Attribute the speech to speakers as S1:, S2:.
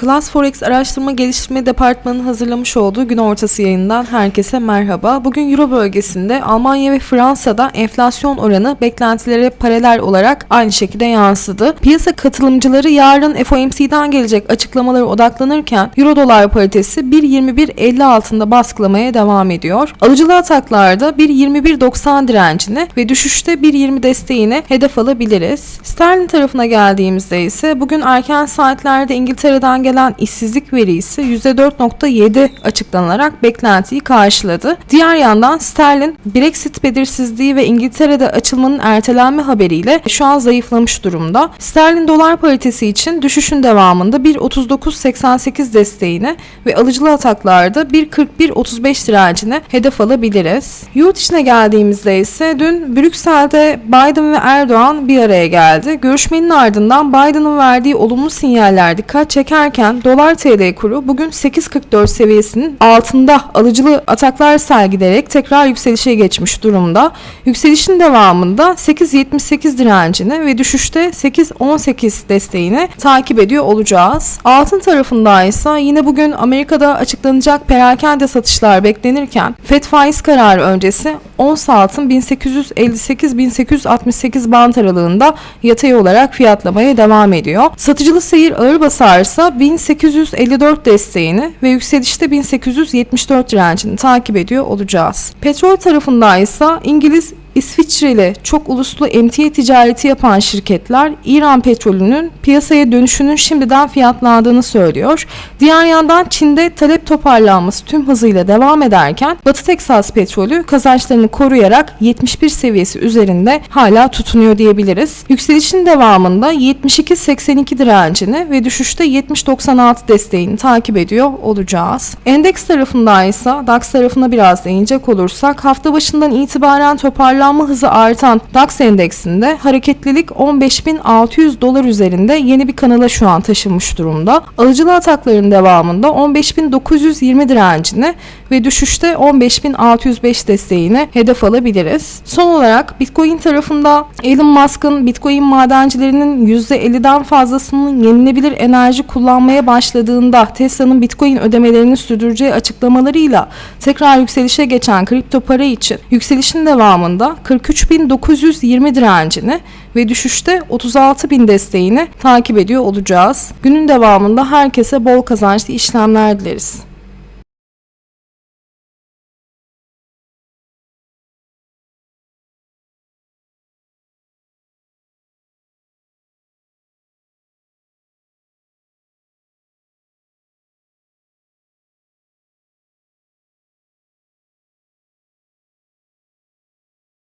S1: Class Forex Araştırma Geliştirme Departmanı'nın hazırlamış olduğu gün ortası yayından herkese merhaba. Bugün Euro bölgesinde Almanya ve Fransa'da enflasyon oranı beklentilere paralel olarak aynı şekilde yansıdı. Piyasa katılımcıları yarın FOMC'den gelecek açıklamalara odaklanırken Euro dolar paritesi 1.21.50 altında baskılamaya devam ediyor. Alıcılı ataklarda 1.21.90 direncini ve düşüşte 1.20 desteğini hedef alabiliriz. Sterlin tarafına geldiğimizde ise bugün erken saatlerde İngiltere'den gelen işsizlik verisi %4.7 açıklanarak beklentiyi karşıladı. Diğer yandan sterlin Brexit belirsizliği ve İngiltere'de açılmanın ertelenme haberiyle şu an zayıflamış durumda. Sterlin dolar paritesi için düşüşün devamında 1.39.88 desteğini ve alıcılı ataklarda 1.41.35 direncini hedef alabiliriz. Yurt içine geldiğimizde ise dün Brüksel'de Biden ve Erdoğan bir araya geldi. Görüşmenin ardından Biden'ın verdiği olumlu sinyaller dikkat çekerken dolar TL kuru bugün 8.44 seviyesinin altında alıcılı ataklar sergileyerek tekrar yükselişe geçmiş durumda. Yükselişin devamında 8.78 direncini ve düşüşte 8.18 desteğini takip ediyor olacağız. Altın tarafında ise yine bugün Amerika'da açıklanacak perakende satışlar beklenirken FED faiz kararı öncesi ons altın 1858-1868 bant aralığında yatay olarak fiyatlamaya devam ediyor. Satıcılı seyir ağır basarsa 1854 desteğini ve yükselişte 1874 direncini takip ediyor olacağız. Petrol tarafında ise İngiliz İsviçreli çok uluslu emtia ticareti yapan şirketler İran petrolünün piyasaya dönüşünün şimdiden fiyatlandığını söylüyor. Diğer yandan Çin'de talep toparlanması tüm hızıyla devam ederken Batı Teksas petrolü kazançlarını koruyarak 71 seviyesi üzerinde hala tutunuyor diyebiliriz. Yükselişin devamında 72.82 direncini ve düşüşte 70.96 desteğini takip ediyor olacağız. Endeks tarafında ise DAX tarafına biraz değinecek olursak hafta başından itibaren toparlanma toparlanma hızı artan DAX endeksinde hareketlilik 15.600 dolar üzerinde yeni bir kanala şu an taşınmış durumda. Alıcılı atakların devamında 15.920 direncini ve düşüşte 15.605 desteğini hedef alabiliriz. Son olarak Bitcoin tarafında Elon Musk'ın Bitcoin madencilerinin %50'den fazlasının yenilebilir enerji kullanmaya başladığında Tesla'nın Bitcoin ödemelerini sürdüreceği açıklamalarıyla tekrar yükselişe geçen kripto para için yükselişin devamında 43.920 direncini ve düşüşte 36.000 desteğini takip ediyor olacağız. Günün devamında herkese bol kazançlı işlemler dileriz.